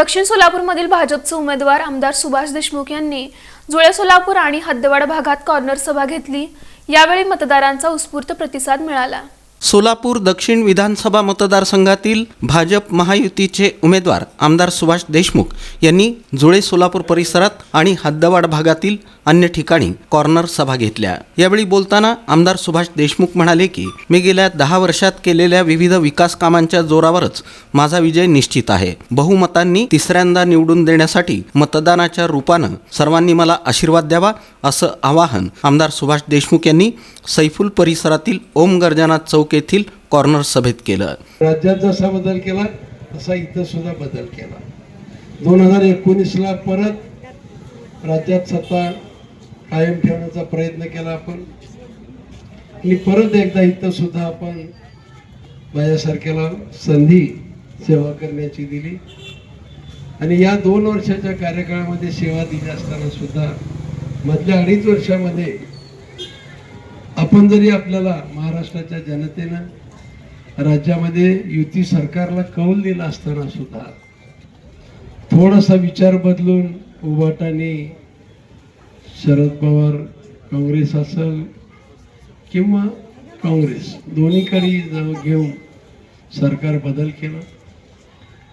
दक्षिण सोलापूरमधील भाजपचे उमेदवार आमदार सुभाष देशमुख यांनी जुळे सोलापूर आणि हद्दवाड भागात कॉर्नर सभा घेतली. यावेळी मतदारांचा उत्स्फूर्त प्रतिसाद मिळाला. सोलापूर दक्षिण विधानसभा मतदारसंघातील भाजप महायुतीचे उमेदवार आमदार सुभाष देशमुख यांनी जुळे सोलापूर परिसरात आणि हद्दवाड भागातील अन्य ठिकाणी कॉर्नर सभा घेतल्या. यावेळी बोलताना आमदार सुभाष देशमुख म्हणाले की मी गेल्या दहा वर्षात केलेल्या विविध विकास कामांच्या जोरावरच माझा विजय निश्चित आहे. बहुमतांनी तिसऱ्यांदा निवडून देण्यासाठी मतदानाच्या रूपानं सर्वांनी मला आशीर्वाद द्यावा असं आवाहन आमदार सुभाष देशमुख यांनी सैफुल परिसरातील ओम गर्जना चौक येथील कॉर्नर सभेत केलं. राज्यात जसा बदल केला तसा इथं सुद्धा बदल केला. दोन हजार एकोणीसला परत राज्यात सत्ता कायम ठेवण्याचा प्रयत्न केला आपण. आणि परत एकदा इथं सुद्धा आपण माझ्यासारख्याला संधी सेवा करण्याची दिली. आणि या दोन वर्षाच्या कार्यकाळामध्ये सेवा दिली असताना सुद्धा मधल्या अडीच वर्षामध्ये आपण जरी आपल्याला महाराष्ट्राच्या जनतेनं राज्यामध्ये युती सरकारला कौल दिला असताना सुद्धा थोडासा विचार बदलून उभाटाने शरद पवार काँग्रेस असेल किंवा काँग्रेस दोन्हीकडे जवळ घेऊन सरकार बदल केला.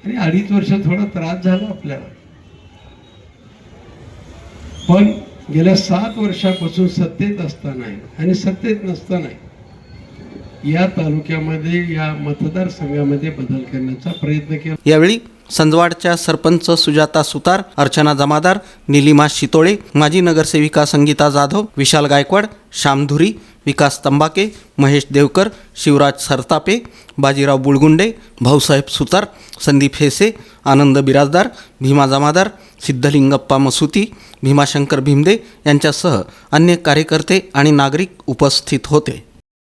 आणि अडीच वर्ष थोडा त्रास झाला आपल्याला. पण गेल्या सात वर्षापासून सत्तेत असताना आणि सत्तेत नसताना या तालुक्यामध्ये या मतदारसंघामध्ये बदल करण्याचा प्रयत्न केला. यावेळी संजवाडच्या सरपंच सुजाता सुतार अर्चना जमादार निलिमा शितोळे माजी नगरसेविका संगीता जाधव विशाल गायकवाड श्यामधुरी विकास तंबाके महेश देवकर शिवराज सरतापे बाजीराव बुळगुंडे भाऊसाहेब सुतार संदीप हेसे आनंद बिराजदार भीमा जमादार सिद्धलिंगप्पा मसुती भीमाशंकर भीमदे यांच्यासह अन्य कार्यकर्ते आणि नागरिक उपस्थित होते.